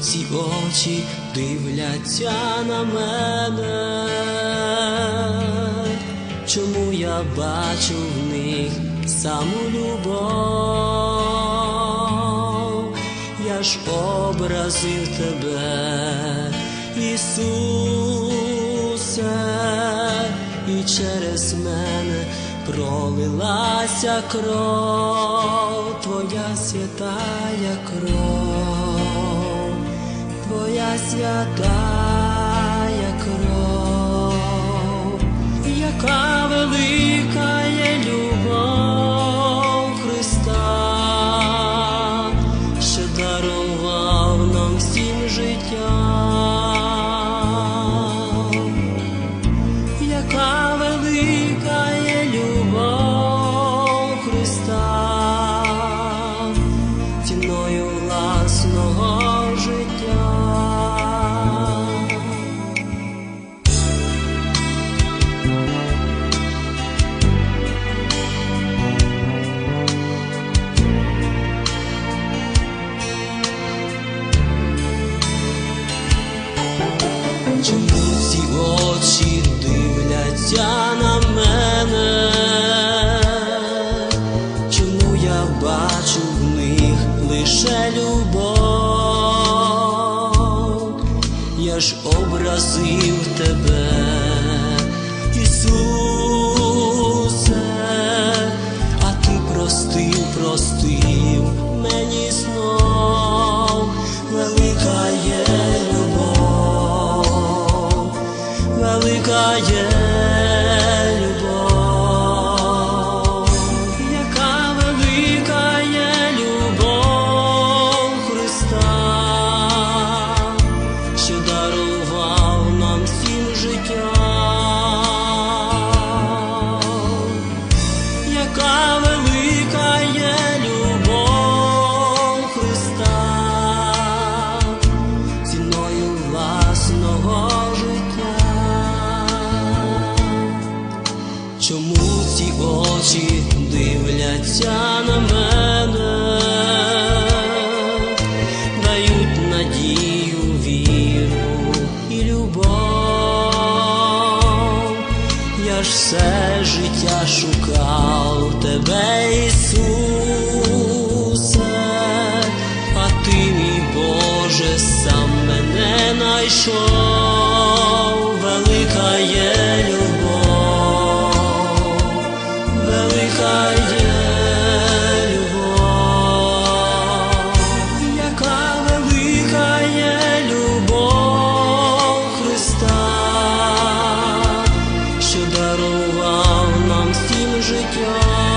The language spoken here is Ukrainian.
Ці очі дивляться на мене? Чому я бачу в них саму любов? Я ж образив тебе, Ісусе, і через мене пролилася кров, Твоя святая кров, Твоя святая кров, яка велика є любов Христа, що дарував нам всім життя. Дивляться на мене? Чому я бачу в них лише любов? Я ж образив тебе, Яка велика Я все життя шукав тебе, Ісусе, а ти, мій Боже, сам мене найшов. життя.